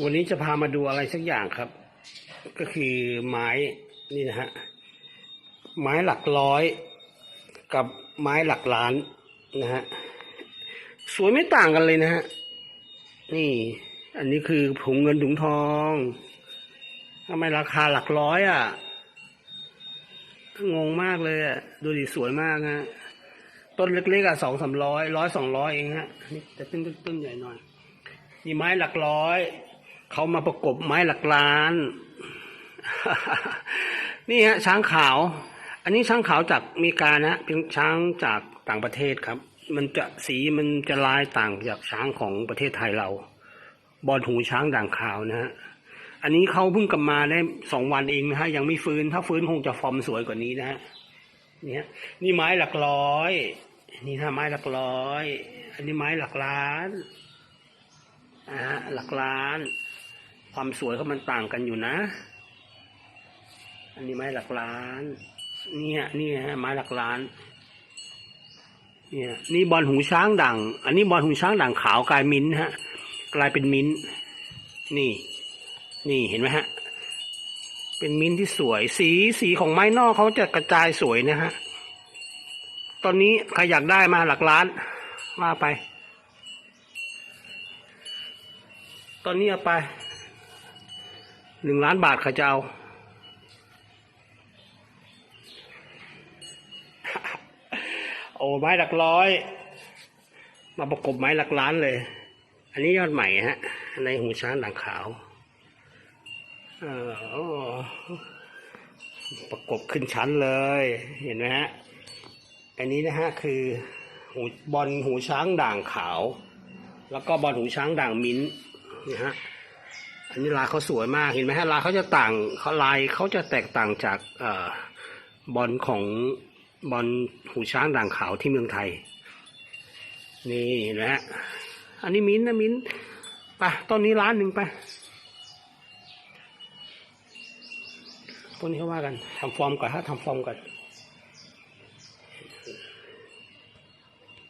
วันนี้จะพามาดูอะไรสักอย่างครับ ก็คือไม้นี่นะฮะไม้หลักร้อย กับไม้หลักล้านนะฮะสวยไม่ต่างกันเลยนะฮะนี่ อันนี้คือถุงเงินถุงทองทำไมราคาหลักร้อยอะงงมากเลยอะดูดิสวยมากฮะต้นเล็กๆอะสองสามร้อยร้อยสองร้อยเองฮะนี่แต่ต้นต้นใหญ่หน่อยนี่ไม้หลักร้อย เขามาประกบไม้หลักล้าน นี่ฮะช้างขาว อันนี้ช้างขาวจากอเมริกานะเป็นช้างจากต่างประเทศครับ มันจะสีมันจะลายต่างจากช้างของประเทศไทยเรา บอลหูช้างด่างขาวนะฮะอันนี้เขาเพิ่งกลับมาได้สองวันเองนะฮะยังไม่ฟื้นถ้าฟื้นคงจะฟอร์มสวยกว่านี้นะฮะนี่ฮะนี่ไม้หลักร้อย นี่ถ้าไม้หลักร้อย อันนี้ไม้หลักล้านอ่าฮะหลักล้าน ความสวยเขามันต่างกันอยู่นะ อันนี้ไม้หลักล้าน เนี่ยนี่ฮะไม้หลักล้าน เนี่ย นี่บอลหูช้างด่าง อันนี้บอลหูช้างด่างขาวกลายมิ้นฮะ กลายเป็นมิ้น นี่ นี่เห็นไหมฮะ เป็นมิ้นท์ที่สวย สีสีของไม้นอกเขาจะกระจายสวยนะฮะ ตอนนี้ใครอยากได้มาหลักล้านว่าไป ตอนนี้เอาไป หนึ่งล้านบาทใครจะเอาโอ้ไม้หลักร้อย มาประกบไม้หลักล้านเลย อันนี้ยอดใหม่ฮะ ในหูช้างด่างขาวออโอ้ประกบขึ้นชั้นเลย เห็นไหมฮะ อันนี้นะฮะคือหูบอลหูช้างด่างขาว แล้วก็บอลหูช้างด่างมิ้นท์นะฮะ อันนี้ลายเขาสวยมากเห็นไหมฮะลายเขาจะต่างเขาลายเขาจะแตกต่างจากเอบอลของบอลหูช้างด่างขาวที่เมืองไทย นี่นไหมฮะอันนี้มิ้นนะมิ้นไปต้นนี้ล้านหนึ่งไปต้นนี้เขาว่ากันทำฟอร์มก่อนฮะทำฟอร์มก่อน